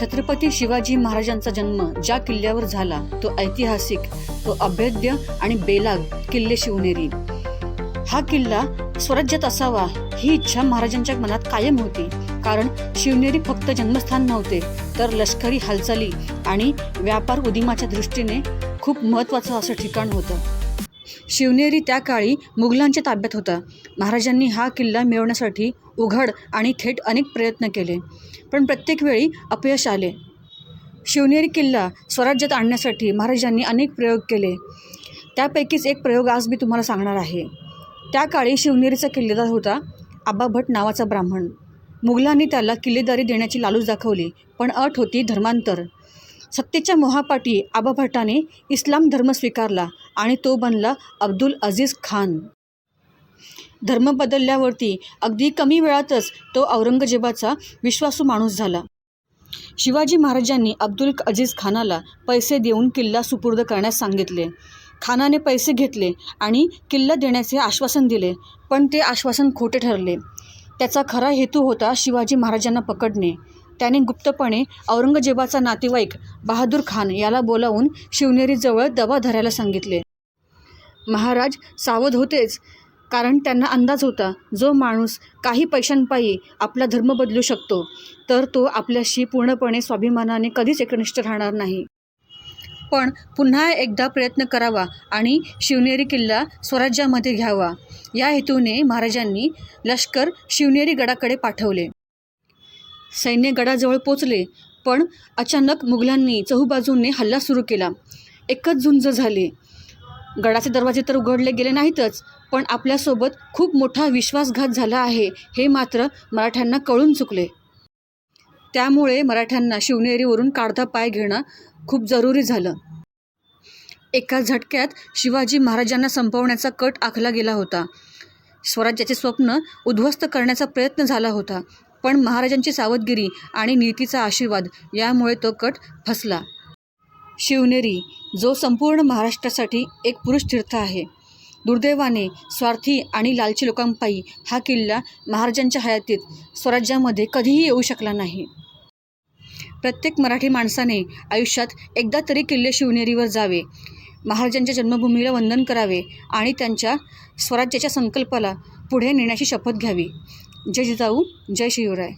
छत्रपती शिवाजी महाराजांचा जन्म ज्या किल्ल्यावर झाला तो ऐतिहासिक तो अभेद्य आणि बेलाग किल्ले शिवनेरी. हा किल्ला स्वराज्यात असावा ही इच्छा महाराजांच्या मनात कायम होती. कारण शिवनेरी फक्त जन्मस्थान नव्हते तर लष्करी हालचाली आणि व्यापार उदिमाच्या दृष्टीने खूप महत्त्वाचं असं ठिकाण होतं. शिवनेरी त्या काळी मुघलांच्या ताब्यात होता. महाराजांनी हा किल्ला मिळवण्यासाठी उघड आणि थेट अनेक प्रयत्न केले पण प्रत्येक वेळी अपयश आले. शिवनेरी किल्ला स्वराज्यात आणण्यासाठी महाराजांनी अनेक प्रयोग केले. त्यापैकीच एक प्रयोग आज मी तुम्हाला सांगणार आहे. त्या काळी शिवनेरीचा किल्लेदार होता आबा भट नावाचा ब्राह्मण. मुघलांनी त्याला किल्लेदारी देण्याची लालूच दाखवली पण अट होती धर्मांतर. सत्तेच्या मोहापाटी आबा भट्टाने इस्लाम धर्म स्वीकारला आणि तो बनला अब्दुल अजीज खान. धर्म बदलल्यावरती अगदी कमी वेळातच तो औरंगजेबाचा विश्वासू माणूस झाला. शिवाजी महाराजांनी अब्दुल अजीज खानाला पैसे देऊन किल्ला सुपूर्द करण्यास सांगितले. खानाने पैसे घेतले आणि किल्ला देण्याचे आश्वासन दिले पण ते आश्वासन खोटे ठरले. त्याचा खरा हेतू होता शिवाजी महाराजांना पकडणे. त्याने गुप्तपणे औरंगजेबाचा नातेवाईक बहादूर खान याला बोलावून शिवनेरीजवळ दबा धरायला सांगितले. महाराज सावध होतेच कारण त्यांना अंदाज होता जो माणूस काही पैशांपायी आपला धर्म बदलू शकतो तर तो आपल्याशी पूर्णपणे स्वाभिमानाने कधीच एकनिष्ठ राहणार नाही. पण पुन्हा एकदा प्रयत्न करावा आणि शिवनेरी किल्ला स्वराज्यामध्ये घ्यावा. या हेतूने महाराजांनी लष्कर शिवनेरी गडाकडे पाठवले. सैन्य गडाजवळ पोचले पण अचानक मुघलांनी चहूबाजूंनी हल्ला सुरू केला. एकच झुंज झाली. गडाचे दरवाजे तर उघडले गेले नाहीतच पण आपल्यासोबत खूप मोठा विश्वासघात झाला आहे हे मात्र मराठ्यांना कळून चुकले. त्यामुळे मराठ्यांना शिवनेरीवरून काढता पाय घेणं खूप जरुरी झालं. एका झटक्यात शिवाजी महाराजांना संपवण्याचा कट आखला गेला होता. स्वराज्याचे स्वप्न उद्ध्वस्त करण्याचा प्रयत्न झाला होता. पण महाराजांची सावधगिरी आणि नीतीचा आशीर्वाद यामुळे तो कट फसला. शिवनेरी जो संपूर्ण महाराष्ट्रासाठी एक पुरुष तीर्थ आहे. दुर्दैवाने स्वार्थी आणि लालची लोकांपायी हा किल्ला महाराजांच्या हयातीत स्वराज्यामध्ये कधीही येऊ शकला नाही. प्रत्येक मराठी माणसाने आयुष्यात एकदा तरी किल्ले शिवनेरीवर जावे महाराजांच्या जन्मभूमीला वंदन करावे आणि त्यांच्या स्वराज्याच्या संकल्पाला पुढे नेण्याची शपथ घ्यावी. जय जिजाऊ जय शिवराय.